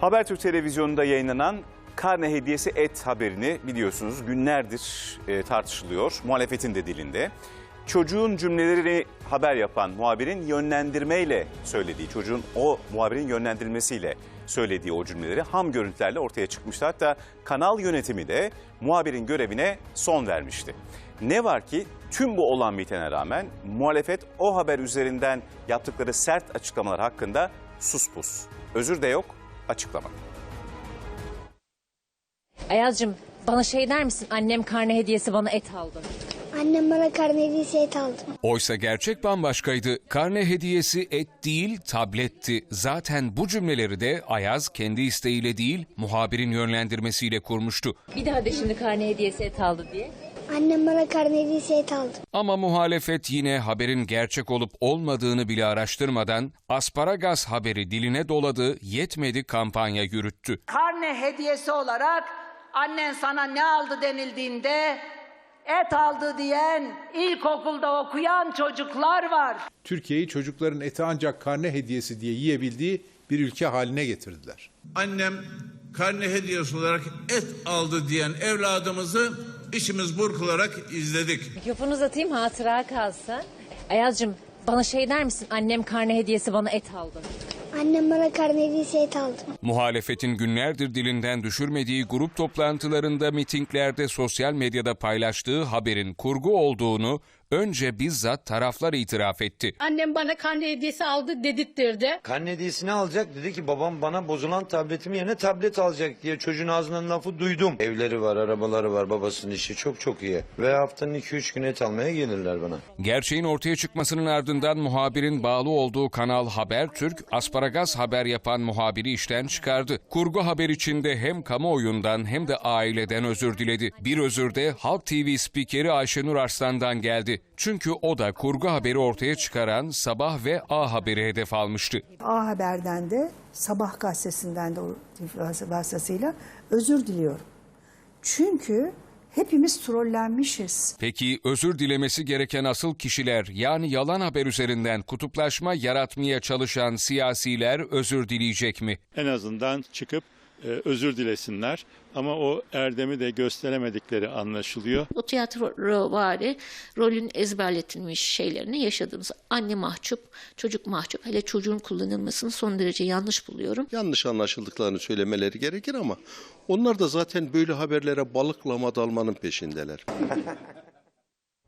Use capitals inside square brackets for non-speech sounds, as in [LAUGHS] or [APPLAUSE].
Habertürk televizyonunda yayınlanan karne hediyesi et haberini biliyorsunuz günlerdir e, tartışılıyor muhalefetin de dilinde. Çocuğun cümlelerini haber yapan muhabirin yönlendirmeyle söylediği, çocuğun o muhabirin yönlendirmesiyle söylediği o cümleleri ham görüntülerle ortaya çıkmıştı. Hatta kanal yönetimi de muhabirin görevine son vermişti. Ne var ki tüm bu olan bitene rağmen muhalefet o haber üzerinden yaptıkları sert açıklamalar hakkında sus pus. Özür de yok, açıklama. Ayaz'cığım bana şey der misin? Annem karne hediyesi bana et aldı. Annem bana karne hediyesi et aldı. Oysa gerçek bambaşkaydı. Karne hediyesi et değil, tabletti. Zaten bu cümleleri de Ayaz kendi isteğiyle değil, muhabirin yönlendirmesiyle kurmuştu. Bir daha de şimdi karne hediyesi et aldı diye. Annem bana karne hediyesi et aldı. Ama muhalefet yine haberin gerçek olup olmadığını bile araştırmadan asparagas haberi diline doladı, yetmedi kampanya yürüttü. karne hediyesi olarak annen sana ne aldı denildiğinde et aldı diyen ilkokulda okuyan çocuklar var. Türkiye'yi çocukların eti ancak karne hediyesi diye yiyebildiği bir ülke haline getirdiler. Annem karne hediyesi olarak et aldı diyen evladımızı işimiz burkularak izledik. Mikrofonu uzatayım hatıra kalsın. Ayaz'cığım bana şey der misin? Annem karne hediyesi bana et aldı. Annem bana karne hediyesi et aldı. Muhalefetin günlerdir dilinden düşürmediği grup toplantılarında, mitinglerde, sosyal medyada paylaştığı haberin kurgu olduğunu önce bizzat taraflar itiraf etti. Annem bana karne hediyesi aldı dedirttirdi. Karne hediyesini alacak dedi ki babam bana bozulan tabletim yerine tablet alacak diye çocuğun ağzından lafı duydum. Evleri var, arabaları var, babasının işi çok çok iyi. Ve haftanın 2-3 gün et almaya gelirler bana. Gerçeğin ortaya çıkmasının ardından muhabirin bağlı olduğu kanal Habertürk, asparagas haber yapan muhabiri işten çıkardı. Kurgu haber içinde hem kamuoyundan hem de aileden özür diledi. Bir özür de Halk TV spikeri Ayşenur Arslan'dan geldi. Çünkü o da kurgu haberi ortaya çıkaran Sabah ve A Haber'i hedef almıştı. A Haber'den de Sabah gazetesinden de o vasıtasıyla özür diliyorum. Çünkü hepimiz trollenmişiz. Peki özür dilemesi gereken asıl kişiler yani yalan haber üzerinden kutuplaşma yaratmaya çalışan siyasiler özür dileyecek mi? en azından çıkıp özür dilesinler. Ama o erdemi de gösteremedikleri anlaşılıyor. O tiyatro vari rolün ezberletilmiş şeylerini yaşadığımız anne mahcup, çocuk mahcup. Hele çocuğun kullanılmasını son derece yanlış buluyorum. yanlış anlaşıldıklarını söylemeleri gerekir ama onlar da zaten böyle haberlere balıklama dalmanın peşindeler. [LAUGHS]